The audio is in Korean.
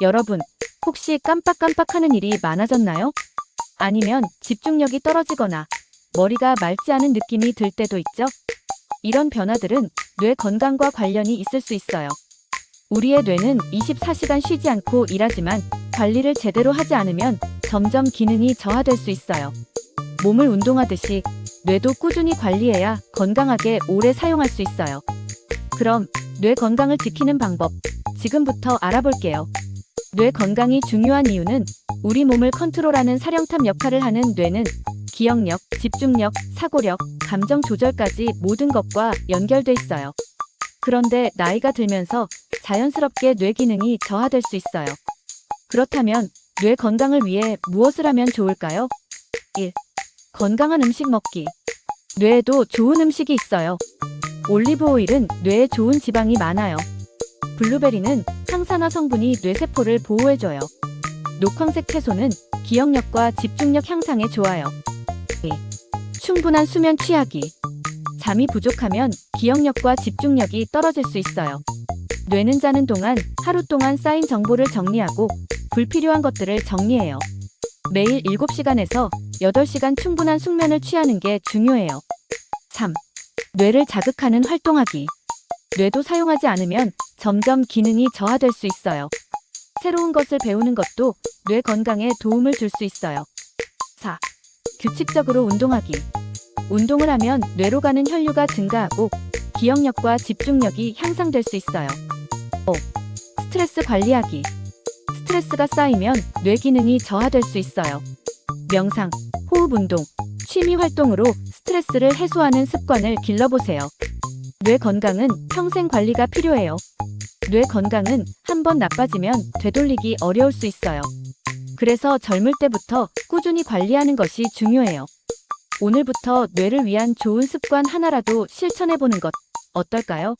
여러분, 혹시 깜빡깜빡하는 일이 많아졌나요? 아니면 집중력이 떨어지거나 머리가 맑지 않은 느낌이 들 때도 있죠? 이런 변화들은 뇌 건강과 관련이 있을 수 있어요. 우리의 뇌는 24시간 쉬지 않고 일하지만 관리를 제대로 하지 않으면 점점 기능이 저하될 수 있어요. 몸을 운동하듯이 뇌도 꾸준히 관리해야 건강하게 오래 사용할 수 있어요. 그럼 뇌 건강을 지키는 방법 지금부터 알아볼게요. 뇌 건강이 중요한 이유는 우리 몸을 컨트롤하는 사령탑 역할을 하는 뇌는 기억력, 집중력, 사고력, 감정 조절까지 모든 것과 연결돼 있어요. 그런데 나이가 들면서 자연스럽게 뇌 기능이 저하될 수 있어요. 그렇다면 뇌 건강을 위해 무엇을 하면 좋을까요? 1. 건강한 음식 먹기. 뇌에도 좋은 음식이 있어요. 올리브 오일은 뇌에 좋은 지방이 많아요. 블루베리는 항산화 성분이 뇌세포를 보호해줘요. 녹황색 채소는 기억력과 집중력 향상에 좋아요. 2. 충분한 수면 취하기. 잠이 부족하면 기억력과 집중력이 떨어질 수 있어요. 뇌는 자는 동안 하루 동안 쌓인 정보를 정리하고 불필요한 것들을 정리해요. 매일 7시간에서 8시간 충분한 숙면을 취하는 게 중요해요. 3. 뇌를 자극하는 활동하기. 뇌도 사용하지 않으면 점점 기능이 저하될 수 있어요. 새로운 것을 배우는 것도 뇌 건강에 도움을 줄 수 있어요. 4. 규칙적으로 운동하기. 운동을 하면 뇌로 가는 혈류가 증가하고 기억력과 집중력이 향상될 수 있어요. 5. 스트레스 관리하기. 스트레스가 쌓이면 뇌 기능이 저하될 수 있어요. 명상, 호흡 운동, 취미 활동으로 스트레스를 해소하는 습관을 길러보세요. 뇌 건강은 평생 관리가 필요해요. 뇌 건강은 한 번 나빠지면 되돌리기 어려울 수 있어요. 그래서 젊을 때부터 꾸준히 관리하는 것이 중요해요. 오늘부터 뇌를 위한 좋은 습관 하나라도 실천해보는 것 어떨까요?